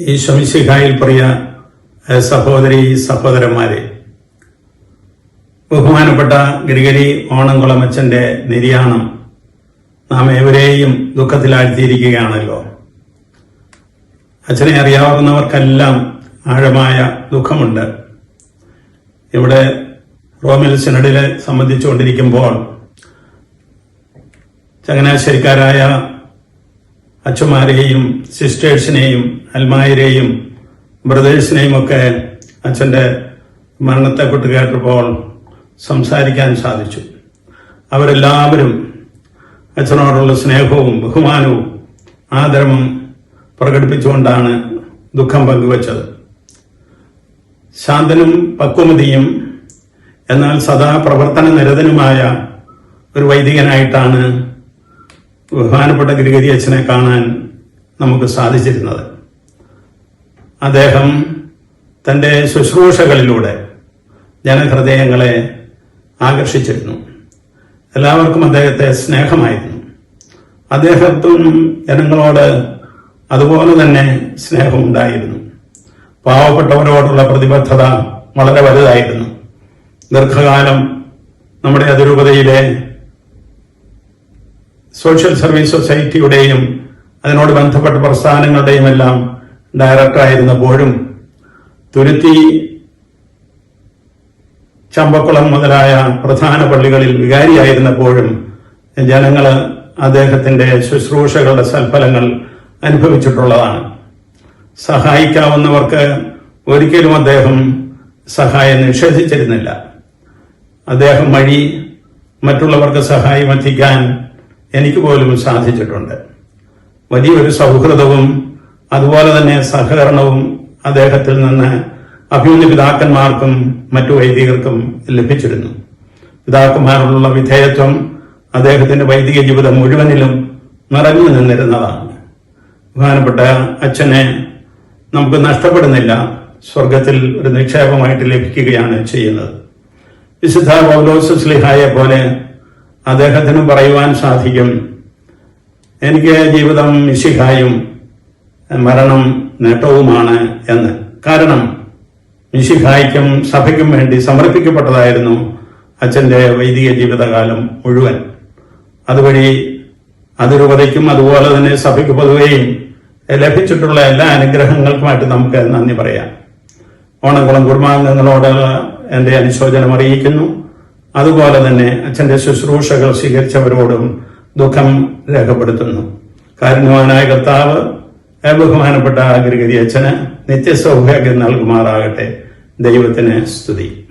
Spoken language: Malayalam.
ഈ ശംശിഖായിൽ പ്രിയ സഹോദരി സഹോദരന്മാരെ. ബഹുമാനപ്പെട്ട ഗിരിഗരി ഓണംകുളമച്ചന്റെ നിര്യാണം നാം ഏവരെയും ദുഃഖത്തിലാഴ്ത്തിയിരിക്കുകയാണല്ലോ. അച്ഛനെ അറിയാവുന്നവർക്കെല്ലാം ആഴമായ ദുഃഖമുണ്ട്. ഇവിടെ റോമിൽ സിനഡിലെ സംബന്ധിച്ചുകൊണ്ടിരിക്കുമ്പോൾ ചങ്ങനാശ്ശേരിക്കാരായ അച്ഛന്മാരെയും സിസ്റ്റേഴ്സിനെയും അൽമായരെയും ബ്രദേഴ്സിനെയും ഒക്കെ അച്ഛന്റെ മരണത്തെക്കുറിച്ച് കേട്ടപ്പോൾ സംസാരിക്കാൻ സാധിച്ചു. അവരെല്ലാവരും അച്ഛനോടുള്ള സ്നേഹവും ബഹുമാനവും ആദരവും പ്രകടിപ്പിച്ചുകൊണ്ടാണ് ദുഃഖം പങ്കുവച്ചത്. ശാന്തനും പക്വമതിയും എന്നാൽ സദാ പ്രവർത്തന നിരതനുമായ ഒരു വൈദികനായിട്ടാണ് ബഹുമാനപ്പെട്ട ഗിരിഗരി അച്ഛനെ കാണാൻ നമുക്ക് സാധിച്ചിരുന്നത്. അദ്ദേഹം തന്റെ ശുശ്രൂഷകളിലൂടെ ജനഹൃദയങ്ങളെ ആകർഷിച്ചിരുന്നു. എല്ലാവർക്കും അദ്ദേഹത്തെ സ്നേഹമായിരുന്നു. അദ്ദേഹത്തും ജനങ്ങളോട് അതുപോലെ തന്നെ സ്നേഹമുണ്ടായിരുന്നു. പാവപ്പെട്ടവരോടുള്ള പ്രതിബദ്ധത വളരെ വലുതായിരുന്നു. ദീർഘകാലം നമ്മുടെ അതിരൂപതയിലെ സോഷ്യൽ സർവീസ് സൊസൈറ്റിയുടെയും അതിനോട് ബന്ധപ്പെട്ട പ്രസ്ഥാനങ്ങളുടെയും എല്ലാം ഡയറക്ടറായിരുന്നപ്പോഴും തുരുത്തി ചമ്പക്കുളം മുതലായ പ്രധാന പള്ളികളിൽ വികാരിയായിരുന്നപ്പോഴും ജനങ്ങൾ അദ്ദേഹത്തിന്റെ ശുശ്രൂഷകളുടെ സൽഫലങ്ങൾ അനുഭവിച്ചിട്ടുള്ളതാണ്. സഹായിക്കാവുന്നവർക്ക് ഒരിക്കലും അദ്ദേഹം സഹായം നിഷേധിച്ചിരുന്നില്ല. അദ്ദേഹം വഴി മറ്റുള്ളവർക്ക് സഹായം എത്തിക്കാൻ എനിക്ക് പോലും സാധിച്ചിട്ടുണ്ട്. വലിയൊരു സൗഹൃദവും അതുപോലെ തന്നെ സഹകരണവും അദ്ദേഹത്തിൽ നിന്ന് അഭിമന്യ പിതാക്കന്മാർക്കും മറ്റു വൈദികർക്കും ലഭിച്ചിരുന്നു. പിതാക്കന്മാരോടുള്ള വിധേയത്വം അദ്ദേഹത്തിന്റെ വൈദിക ജീവിതം മുഴുവനിലും നിറഞ്ഞു നിന്നിരുന്നതാണ്. ബഹുമാനപ്പെട്ട അച്ഛനെ നമുക്ക് നഷ്ടപ്പെടുന്നില്ല സ്വർഗത്തിൽ ഒരു നിക്ഷേപമായിട്ട് ലഭിക്കുകയാണ് ചെയ്യുന്നത്. വിശുദ്ധ പൗലോസ് സ്ലിഹായെ പോലെ അദ്ദേഹത്തിനും പറയുവാൻ സാധിക്കും. എനിക്ക് ജീവിതം മിശിഹായും മരണം നേട്ടവുമാണ് എന്ന്. കാരണം മിശിഹായ്ക്കും സഭയ്ക്കും വേണ്ടി സമർപ്പിക്കപ്പെട്ടതായിരുന്നു അച്ഛന്റെ വൈദിക ജീവിതകാലം മുഴുവൻ. അതുവഴി അതിരൂപതയ്ക്കും അതുപോലെ തന്നെ സഭയ്ക്ക് പൊതുവെയും ലഭിച്ചിട്ടുള്ള എല്ലാ അനുഗ്രഹങ്ങൾക്കുമായിട്ട് നമുക്ക് നന്ദി പറയാം. ഓണക്കുളം കുടുംബാംഗങ്ങളോട് എന്റെ അനുശോചനം അറിയിക്കുന്നു. അതുപോലെ തന്നെ അച്ഛന്റെ ശുശ്രൂഷകൾ സ്വീകരിച്ചവരോടും ദുഃഖം രേഖപ്പെടുത്തുന്നു. കാരുണ്യവാനായ കർത്താവ് ബഹുമാനപ്പെട്ട ഗിരിഗരി അച്ഛന് നിത്യസൗഭാഗ്യം നൽകുമാറാകട്ടെ. ദൈവത്തിന് സ്തുതി.